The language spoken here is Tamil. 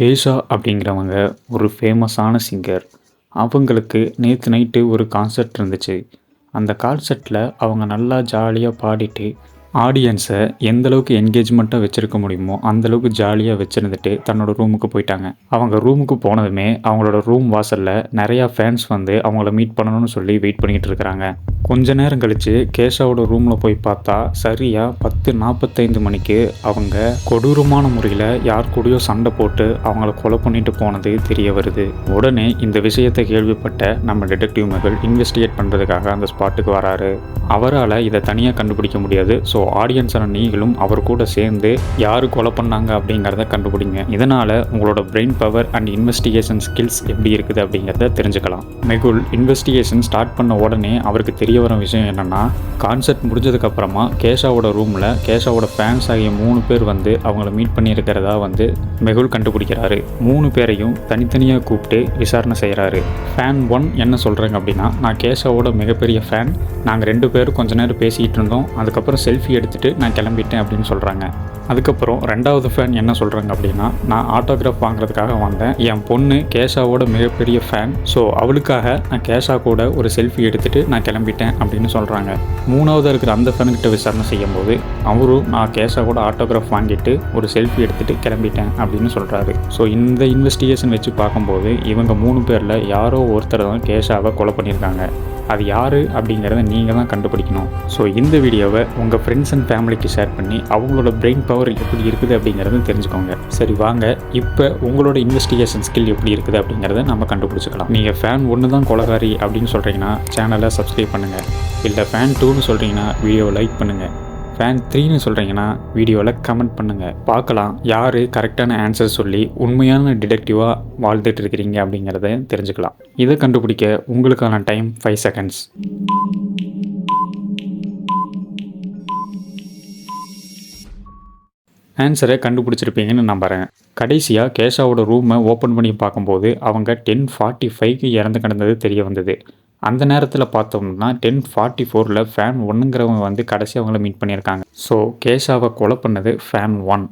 கேஷா அப்படிங்கிறவங்க ஒரு ஃபேமஸான சிங்கர் அவங்களுக்கு நேற்று நைட்டு ஒரு கான்சர்ட் இருந்துச்சு. அந்த கான்சர்ட்டில் அவங்க நல்லா ஜாலியாக பாடிட்டு ஆடியன்ஸை எந்தளவுக்கு என்கேஜ்மெண்ட்டாக வச்சுருக்க முடியுமோ அந்தளவுக்கு ஜாலியாக வச்சுருந்துட்டு தன்னோட ரூமுக்கு போயிட்டாங்க. அவங்க ரூமுக்கு போனதுமே அவங்களோட ரூம் வாசலில் நிறையா ஃபேன்ஸ் வந்து அவங்கள மீட் பண்ணணும்னு சொல்லி வெயிட் பண்ணிகிட்டு இருக்கிறாங்க. கொஞ்ச நேரம் கழித்து கேஷாவோட ரூமில் போய் பார்த்தா சரியாக பத்து நாற்பத்தைந்து மணிக்கு அவங்க கொடூரமான முறையில் யார் கூடயோ சண்டை போட்டு அவங்கள கொலை பண்ணிட்டு போனது தெரிய வருது. உடனே இந்த விஷயத்தை கேள்விப்பட்ட நம்ம டிடெக்டிவ் மகள் இன்வெஸ்டிகேட் பண்ணுறதுக்காக அந்த ஸ்பாட்டுக்கு வராரு. அவரால் இதை தனியாக கண்டுபிடிக்க முடியாது. ஸோ ஆடியன்ஸான நீங்களும் அவர் கூட சேர்ந்து யார் கொலை பண்ணாங்க அப்படிங்கிறத கண்டுபிடிங்க. இதனால் உங்களோட brain power and investigation skills எப்படி இருக்குது அப்படிங்கிறத தெரிஞ்சுக்கலாம். மெகுல் இன்வெஸ்டிகேஷன் ஸ்டார்ட் பண்ண உடனே அவருக்கு தெரிய வர விஷயம் என்னென்னா கான்சர்ட் முடிஞ்சதுக்கப்புறமா கேஷாவோட ரூமில் கேஷாவோட ஃபேன்ஸ் ஆகிய மூணு பேர் வந்து அவங்கள மீட் பண்ணியிருக்கிறதா வந்து மெகுல் கண்டுபிடிக்கிறாரு. மூணு பேரையும் தனித்தனியாக கூப்பிட்டு விசாரணை செய்கிறாரு ஃபேன் ஒன் என்ன சொல்கிறாங்க அப்படின்னா நான் கேஷாவோட மிகப்பெரிய ஃபேன் நாங்கள் ரெண்டு பேர் பேர் கொஞ்ச நேரம் பேசிகிட்டு இருந்தோம் அதுக்கப்புறம் செல்ஃபி எடுத்துகிட்டு நான் கிளம்பிட்டேன் அப்படின்னு சொல்கிறாங்க அதுக்கப்புறம் ரெண்டாவது ஃபேன் என்ன சொல்கிறாங்க அப்படின்னா நான் ஆட்டோகிராஃப் வாங்குறதுக்காக வந்தேன். என் பொண்ணு கேஷாவோட மிகப்பெரிய ஃபேன் ஸோ அவளுக்காக நான் கேஷா கூட ஒரு செல்ஃபி எடுத்துகிட்டு நான் கிளம்பிட்டேன் அப்படின்னு சொல்கிறாங்க மூணாவதாக இருக்கிற அந்த ஃபேன்கிட்ட விசாரணை செய்யும்போது அவரும் நான் கேஷா கூட ஆட்டோகிராஃப் வாங்கிட்டு ஒரு செல்ஃபி எடுத்துகிட்டு கிளம்பிட்டேன் அப்படின்னு சொல்கிறாரு ஸோ இந்த இன்வெஸ்டிகேஷன் வச்சு பார்க்கும்போது இவங்க மூணு பேரில் யாரோ ஒருத்தர் தான் கேஷாவை கொலை பண்ணியிருக்காங்க. அது யார் அப்படிங்கிறத நீங்கள் தான் கண்டுபிடிக்கணும். ஸோ இந்த வீடியோவை உங்கள் ஃப்ரெண்ட்ஸ் அண்ட் ஃபேமிலிக்கு ஷேர் பண்ணி அவங்களோட பிரெயின் பவர் எப்படி இருக்குது அப்படிங்கிறத தெரிஞ்சுக்கோங்க. சரி வாங்க. இப்போ உங்களோட இன்வெஸ்டிகேஷன் ஸ்கில் எப்படி இருக்குது அப்படிங்கிறத நம்ம கண்டுபிடிச்சிக்கலாம். நீங்கள் ஃபேன் ஒன்று தான் கொலகாரி அப்படின்னு சொல்கிறீங்கன்னா சேனலை சப்ஸ்கிரைப் பண்ணுங்கள் இல்லை ஃபேன் டூன்னு சொல்கிறீங்கன்னா வீடியோவை லைக் பண்ணுங்கள் ஃபேன் த்ரீன்னு சொல்கிறீங்கன்னா வீடியோவில் கமெண்ட் பண்ணுங்கள் பார்க்கலாம் யார் கரெக்டான ஆன்சர் சொல்லி உண்மையான டிடெக்டிவாக வாழ்ந்துட்டு இருக்கிறீங்க அப்படிங்கிறத தெரிஞ்சுக்கலாம். இதை கண்டுபிடிக்க உங்களுக்கான டைம் ஃபைவ் செகண்ட்ஸ் ஆன்சரை கண்டுபிடிச்சிருப்பீங்கன்னு நம்புகிறேன் கடைசியாக கேஷாவோட ரூமை ஓப்பன் பண்ணி பார்க்கும்போது அவங்க டென் ஃபார்ட்டி ஃபைவ்க்கு இறந்து கிடந்தது தெரிய வந்தது. அந்த நேரத்தில் பார்த்தோம்னா டென் ஃபார்ட்டி ஃபோரில் ஃபேன் ஒன்றுங்கிறவங்க வந்து கடைசி அவங்கள மீட் பண்ணியிருக்காங்க. ஸோ கேஷாவை கொலை பண்ணது ஃபேன் ஒன்